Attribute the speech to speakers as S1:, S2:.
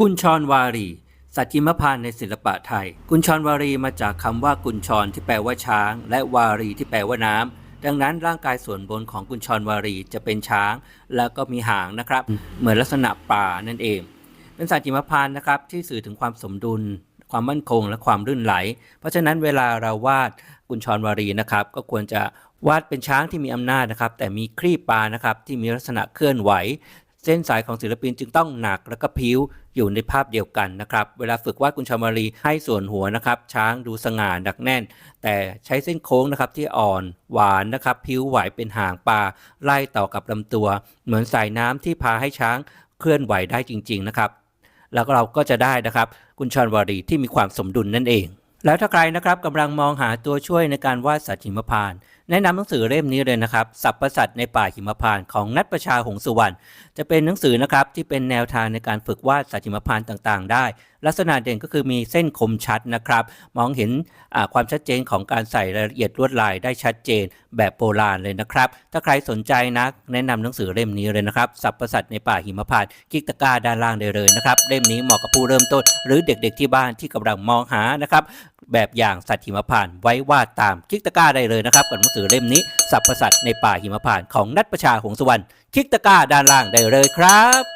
S1: กุญชรวารี สัตว์หิมพานต์ในศิลปะไทย กุญชรวารีมาจากคำว่ากุญชรที่แปลว่าช้าง และวารีที่แปลว่าน้ำดังนั้นร่างกายส่วนบนของกุญชรวารีจะเป็นช้าง แล้วก็มีหางนะครับ เหมือนลักษณะป่านั่นเอง เป็นสัตว์หิมพานต์นะครับที่สื่อถึงความสมดุล ความมั่นคงและความรื่นไหล เพราะฉะนั้นเวลาเราวาดกุญชรวารีนะครับ ก็ควรจะวาดเป็นช้างที่มีอำนาจนะครับ แต่มีครีบปลานะครับที่มีลักษณะเคลื่อนไหว เส้นสายของศิลปินจึงต้องหนักและก็พิ้วอยู่ในภาพเดียวกันนะครับ เวลาฝึกวาดกุญชรวารีให้ส่วนหัวนะครับ ช้างดูสง่าหนักแน่น แต่ใช้เส้นโค้งนะครับที่อ่อนหวานนะครับพิ้วไหวเป็นหางปลาไล่ต่อกับลำตัว เหมือนสายน้ำที่พาให้ช้างเคลื่อนไหวได้จริง ๆนะครับ แล้วเราก็จะได้นะครับกุญชรวารีที่มีความสมดุลนั่นเองแล้วถ้าใครนะครับกำลังมองหาตัวช่วยในการวาดสัตว์หิมพานแนะนำหนังสือเล่มนี้เลยนะครับสัพพสัตในป่าหิมพานต์ของนัทประชาหงสุวรรณจะเป็นหนังสือนะครับที่เป็นแนวทางในการฝึกวาดสัตว์หิมพานต์ต่างๆ ได้ ลักษณะเด่นก็คือมีเส้นคมชัดนะครับ มองเห็นความชัดเจนของการใส่รายละเอียดลวดลายได้ชัดเจนแบบโบราณเลยนะครับ ถ้าใครสนใจนะแนะนำหนังสือเล่มนี้เลยนะครับสัพพสัตว์ในป่าหิมพานต์คลิกตะกร้าด้านล่างได้เลยนะครับเล่มนี้เหมาะกับผู้เริ่มต้น หรือเด็กๆที่บ้านที่กำลังมองหานะครับ แบบอย่างสัตว์หิมพานต์ไว้วาดตามคลิกตะกร้าได้เลยนะครับกับหนังสือเล่มนี้สัพพสัตว์ในป่าหิมพานต์ของนัทประชาหงสวรรณคลิกตะกร้าด้านล่างได้เลยครับ